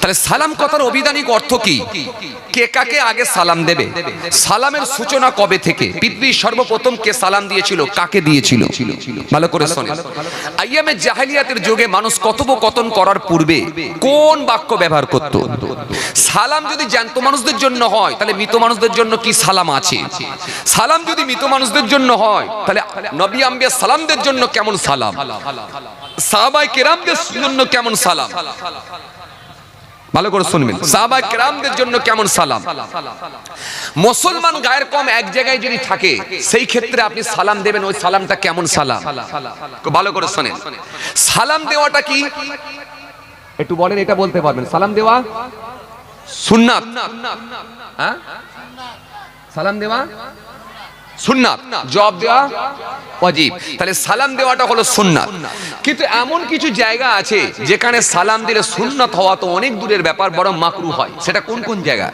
তাহলে সালাম কথার অভিধানিক অর্থ কি? কে কাকে আগে সালাম দেবে? সালামের সূচনা কবে থেকে? পৃথিবীর সর্বপ্রথম কে সালাম দিয়েছিল? কাকে দিয়েছিল? ভালো করে শোনে আইয়ামে জাহেলিয়াতের যুগে মানুষ কথোপকথন করার পূর্বে কোন বাক্য ব্যবহার করত? সালাম যদি জ্যান্ত মানুষদের জন্য হয়, তাহলে মৃত মানুষদের জন্য কি সালাম আছে? সালাম যদি মৃত মানুষদের জন্য হয়, তাহলে নবী আম্বিয়া সালামদের জন্য কেমন সালাম? সাহাবাই কেরামদের জন্য কেমন সালাম? ভালো করে শুনবেন। সাহাবা কেরামদের জন্য কেমন সালাম? মুসলমান গায়ের কম এক জায়গায় যদি থাকে সেই ক্ষেত্রে আপনি সালাম দেবেন ওই সালামটা কেমন সালাম? ভালো করে শোনেন। সালাম দেওয়াটা কি? একটু বলেন এটা বলতে পারবেন। সালাম দেওয়া? সুন্নাত। হ্যাঁ? সালাম দেওয়া? সুন্নাত। জবাব দেওয়া ওয়াজিব। তাহলে সালাম দেওয়াটা হলো সুন্নাত। কিন্তু এমন কিছু জায়গা আছে যেখানে সালাম দিলে সুন্নাত হওয়া তো অনেক দূরের ব্যাপার, বরং মাকরু হয়। সেটা কোন কোন জায়গা?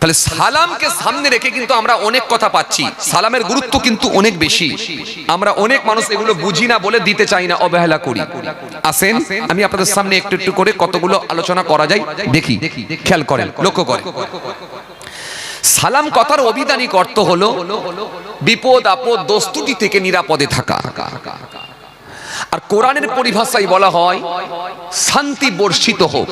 তাহলে সালামকে সামনে রেখে কিন্তু আমরা অনেক কথা পাচ্ছি। সালামের গুরুত্ব কিন্তু অনেক বেশি। আমরা অনেক মানুষ এগুলো বুঝি না বলে দিতে চাই না, অবহেলা করি। আসেন, আমি আপনাদের সামনে একটু একটু করে কতগুলো আলোচনা করা যায়, দেখি। খেয়াল করেন, লক্ষ্য করেন। সালাম কথার অভিধানিক অর্থ হলো বিপদ, আপদ দস্তুটি থেকে নিরাপদে থাকা। আর কোরআনের পরিভাষায় বলা হয়, শান্তি বর্ষিত হোক।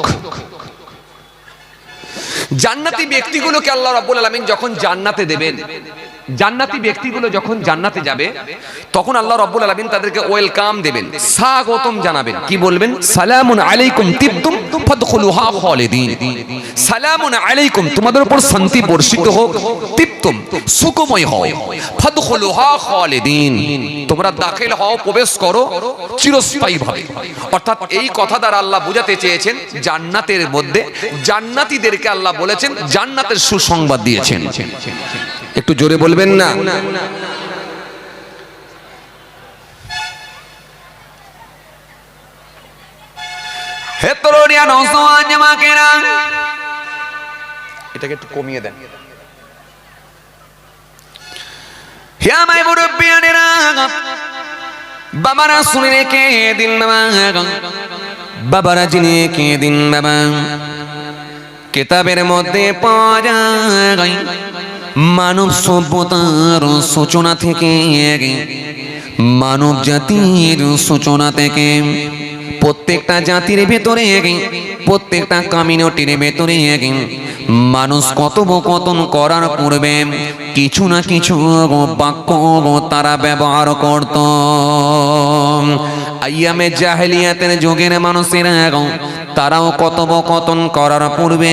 জান্নাতি ব্যক্তিগুলোকে আল্লাহ রাব্বুল আলামিন যখন জান্নাতে দেবেন জান্নাতি ব্যক্তিগুলো যখন জান্নাতে যাবে, তখন আল্লাহ রাব্বুল আলামিন তাদেরকে ওয়েলকাম দেবেন। স্বাগতম জানাবেন। কি বলবেন? সালামুন আলাইকুম তিবতুম ফাদখুলুহা খালিদিন। সালামুন আলাইকুম, তোমাদের উপর শান্তি বর্ষিত হোক, তিবতুম সুখময় হও। ফাদখুলুহা খালিদিন। তোমরা দাখিল হও, প্রবেশ করো চিরস্থায়ী ভাবে। অর্থাৎ এই কথা দ্বারা আল্লাহ বোঝাতে চেয়েছেন, জান্নাতের মধ্যে জান্নাতীদেরকে আল্লাহ বলেছেন, জান্নাতের সুসংবাদ দিয়েছেন। একটু জোরে বলবেন না? এটাকে একটু কমিয়ে দেন। হে মুরব্বিয়ানেরা বাবারা শুনে রেখে দিন বাবা। বাবারা জেনে রেখে দিন বাবা। কেতাবের মধ্যে পাওয়া যায়। মানব সভ্যতার সূচনা থেকে মানব জাতির সূচনা থেকে প্রত্যেকটা জাতির ভেতরে প্রত্যেকটা কমিউনিটির ভেতরে মানুষ কথোপকথন করার পূর্বে কিছু না কিছু বাক্য তারা ব্যবহার করত। আইয়ামে জাহেলিয়াতের যুগের মানুষেরা তারাও কথোপকথন করার পূর্বে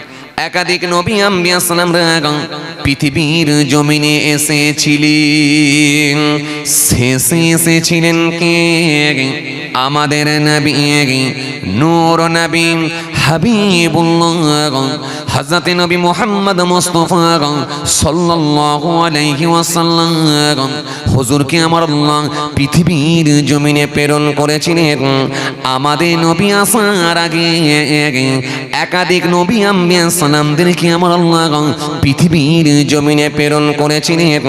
একাধিক নবী আম্বিয়া সালাম পৃথিবীর জমিনে এসেছিলেন। শেষে এসেছিলেন কে? আমাদের নবী নূর নবী হাবিবুল্লাহ হযরতে নবী মুহাম্মদ মুস্তাফা সাল্লাল্লাহু আলাইহি ওয়াসাল্লাম হুজুরকে আমার আল্লাহ পৃথিবীর জমিনে প্রেরণ করেছিলেন। আমাদের নবী আসার আগে একাধিক নবী আম্বিয়া সালামদেরকে আমার আল্লাহ পৃথিবীর জমিনে প্রেরণ করেছিলেন।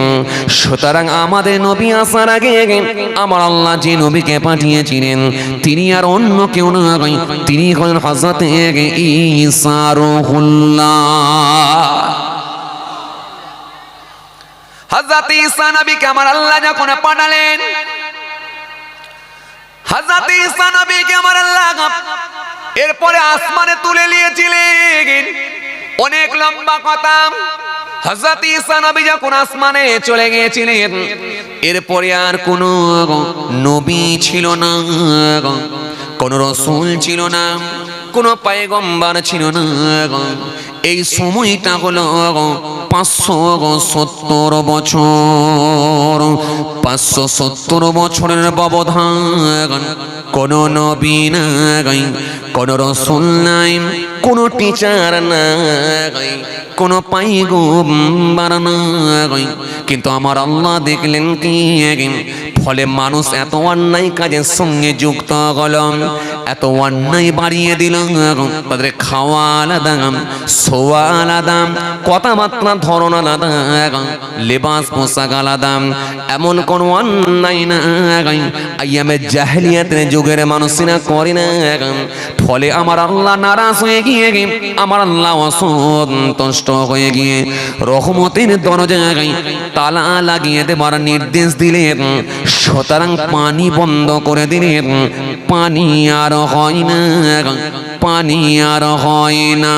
সুতরাং আমাদের নবী আসার আগে আমার আল্লাহ যে নবীকে পাঠিয়েছিলেন, তিনি আর অন্য কেউ না, তিনি হলেন হজরত ঈসা রুহুল্লাহ। হজরত ঈসা নবীকে আমার আল্লাহ যখন পাঠালেন হজরত ঈসা নবীকে আমার আল্লাহ এরপরে আসমানে তুলে নিয়েছিলেন। অনেক লম্বা কথা। হজরত ঈসা নবী যখন আসমানে চলে গিয়েছিলেন, এরপরে আর কোনো নবী ছিল না। কোন রসুল ছিল না, কোন পায়গম্বার ছিল না। এই সময়টা হলো পাঁচশো সত্তর বছর। পাঁচশো সত্তর বছরের ব্যবধান। কোনো নবী নাই, কোনো রসুল নাই, কোনো টিচার নাই, কোনো পাইগম্বার নাই। কিন্তু আমার আল্লাহ দেখলেন কি? ফলে মানুষ এত অন্যায় কাজের সঙ্গে যুক্ত হল। এত অন্যায় বাড়িয়ে দিল তাদের খাওয়া আলাদা শোয়া আলাদা কথাবার্তা ধরন আলাদা লেবাস, পোশাক আলাদা। এমন কোন অন্যায় না আইয়ামে জাহেলিয়াতের যুগের মানুষেরা করে না ফলে আমার আল্লাহ নারাজ হয়ে গিয়ে আমার আল্লাহ অসন্তুষ্ট হয়ে গিয়ে রহমতের দরজায় তালা লাগিয়ে দেবার নির্দেশ দিলেন। সুতরাং পানি বন্ধ করে দিলেন। পানি আর হয় না, পানি আর হয় না।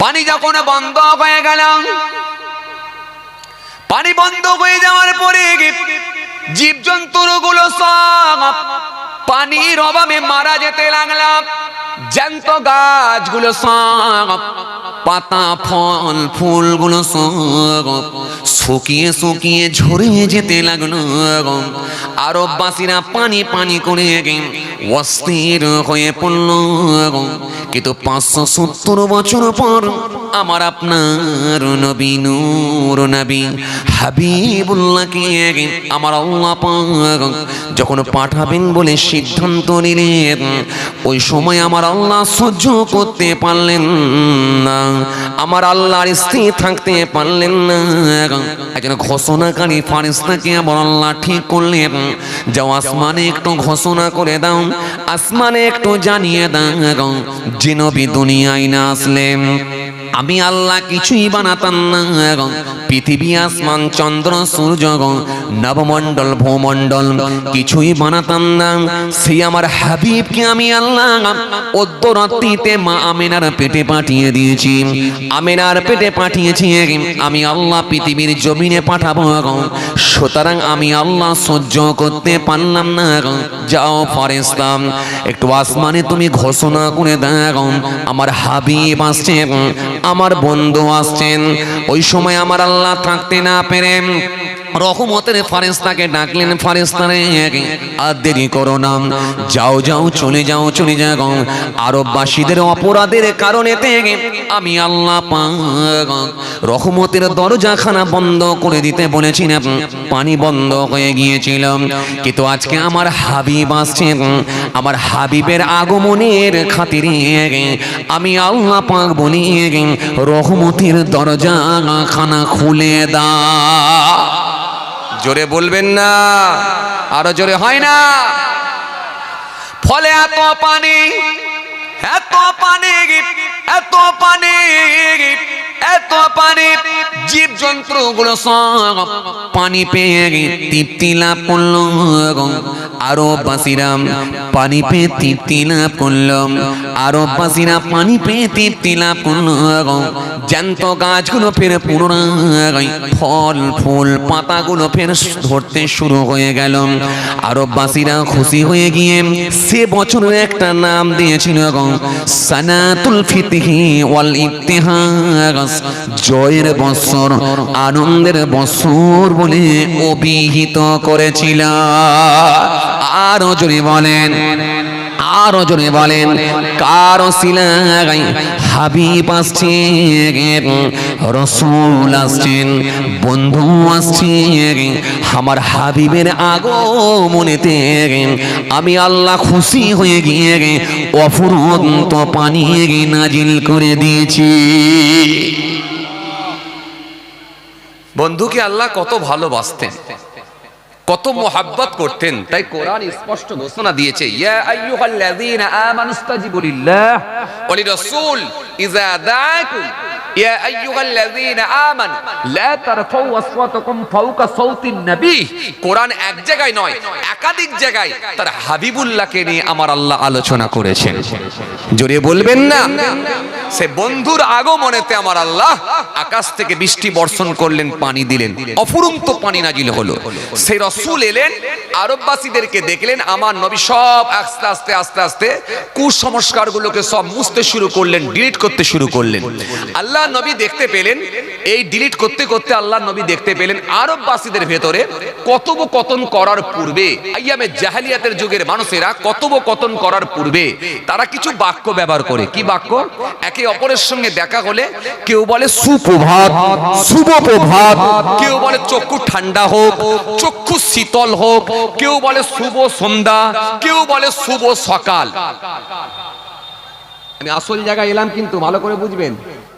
পানি যখন বন্ধ হয়ে গেল, পানি বন্ধ হয়ে যাওয়ার পরে জীব জন্তুরগুলো সব পানির অভাবে মারা যেতে লাগলাম জ্যান্ত গাছগুলো সব, পাতা, ফল, ফুলগুলো সব শুকিয়ে শুকিয়ে ঝরে যেতে লাগল। আরববাসীরা পানি পানি করে অস্থির হয়ে পড়ল। কিন্তু পাঁচশো সত্তর বছর পর আমার আপনার নবী, নূর নবী, হাবিবুল্লাহকে আমার আল্লাহ পাক যখন পাঠাবেন বলে সিদ্ধান্ত নিলেন, ওই সময় আমার আল্লাহ সহ্য করতে পারলেন না, আমার আল্লাহর স্ত্রী থাকতে পারলেন না। একজন ঘোষণাকারী ফারিস্তাকে আমার আল্লাহ ঠিক করলেন, যাও আসমানে একটু ঘোষণা করে দাও, আসমানে একটু জানিয়ে দাও, যে নবী দুনিয়ায় না আসলেন। আমি আল্লাহ কিছুই বানাতাম না পৃথিবী, আসমান, চন্দ্র, সূর্য নবমণ্ডল, ভূমণ্ডল কিছুই বানাতাম না। সে আমার হাবিবকে আমি আল্লাহ অদ্যরাত্রিতে মা আমেনার পেটে পাঠিয়ে দিয়েছি। আমেনার পেটে পাঠিয়েছি আমি আল্লাহ পৃথিবীর জমিনে পাঠাবো সুতরাং আমি আল্লাহ সহ্য করতে পারলাম না যাও ফরেস্তাম একটু আসমানে তুমি ঘোষণা করে দাও আমার হাবিব আসছে আমার বন্ধু আসছেন। ওই সময় আমার আল্লাহ থাকতে না পেরে রহমতের ফারেস্তাকে ডাকলেন ফারেস্তারে আর দেরি করো না। যাও যাও, চলে যাও চলে যাও আরববাসীদের অপরাধের কারণে আমি আল্লাহ রহমতের দরজাখানা বন্ধ করে দিতে বলেছিলাম পানি বন্ধ হয়ে গিয়েছিল। কিন্তু আজকে আমার হাবিব আসছেন আমার হাবিবের আগমনের খাতিরে আমি আল্লাহ পাক বলি রহমতের দরজা খানা খুলে দা জোরে বলবেন না। আরও জোরে হয় না। ফলে এত পানি এত পানি এত পানি এত পানি জীব জন্তু গুলো সব পানি পেয়ে তৃপ্তি লাভ করল আরও বাসিরাম পানি পেয়ে তৃপ্তি লাভ করল, আরও বাসিরা পানি পেয়ে তৃপ্তি লাভ করল জ্যান্ত গাছগুলো ফের পুনরায় ফল, ফুল, পাতাগুলো ফের ধরতে শুরু হয়ে গেল। আরববাসীরা খুশি হয়ে গিয়ে সে বছরের একটা নাম দিয়েছিল সানাতুল ওয়াল ইতিহাস জয়ের বছর, আনন্দের বছর বলে অভিহিত করেছিল। আরও জোরে বলেন আরও জোরে বলেন? কারও সিলাই হাবিব আসছেন রসুল আসছেন, বন্ধু আসছেন আমার হাবিবের আগমনেতে আমি আল্লাহ খুশি হয়ে গিয়ে গে, অফুরন্ত পানি গে নাজিল করে দিয়েছি। বন্ধুকে আল্লাহ কত ভালোবাসতেন। কত মোহাব্বত করতেন, তাই কোরআন স্পষ্ট ঘোষণা দিয়েছে, ইয়া আইয়ুহাল্লাযীনা আমানুস্তাজিবু লিল্লাহ, ওয়া লিরাসূল, ইযা দাআকুম ইয়া এক জায়গায় নয়, একাধিক জায়গায় তার হাবিবুল্লাহকে নিয়ে আমার আল্লাহ আলোচনা করেছেন। জোরে বলবেন না? সে বন্ধুর আগমনেতে আমার আল্লাহ আকাশ থেকে বৃষ্টি বর্ষণ করলেন, পানি দিলেন। অফুরন্ত পানি নাজিল হলো। সেই রসুল এলেন, আরববাসীদেরকে দেখলেন, আমার নবী সব আস্তে আস্তে আস্তে আস্তে কুসংস্কারগুলোকে সব মুছতে শুরু করলেন, ডিলিট করতে শুরু করলেন। আল্লাহ নবী দেখতে পেলেন, এই ডিলিট করতে করতে আল্লাহ নবী দেখতে পেলেন আরববাসীদের ভেতরে কথোপকথন করার পূর্বে, আইয়ামে জাহালিয়াতের যুগের মানুষেরা কথোপকথন করার পূর্বে তারা কিছু বাক্য ব্যবহার করে। কি বাক্য? একে অপরের সঙ্গে দেখা হলে কেউ বলে, সুপ্রভাত শুভ প্রভাত কেউ বলে, চক্ষু ঠান্ডা হোক, চক্ষু শীতল হোক। কেউ বলে, শুভ সন্ধ্যা। কেউ বলে, শুভ সকাল। আমি আসল জায়গায় এলাম কিন্তু ভালো করে বুঝবেন।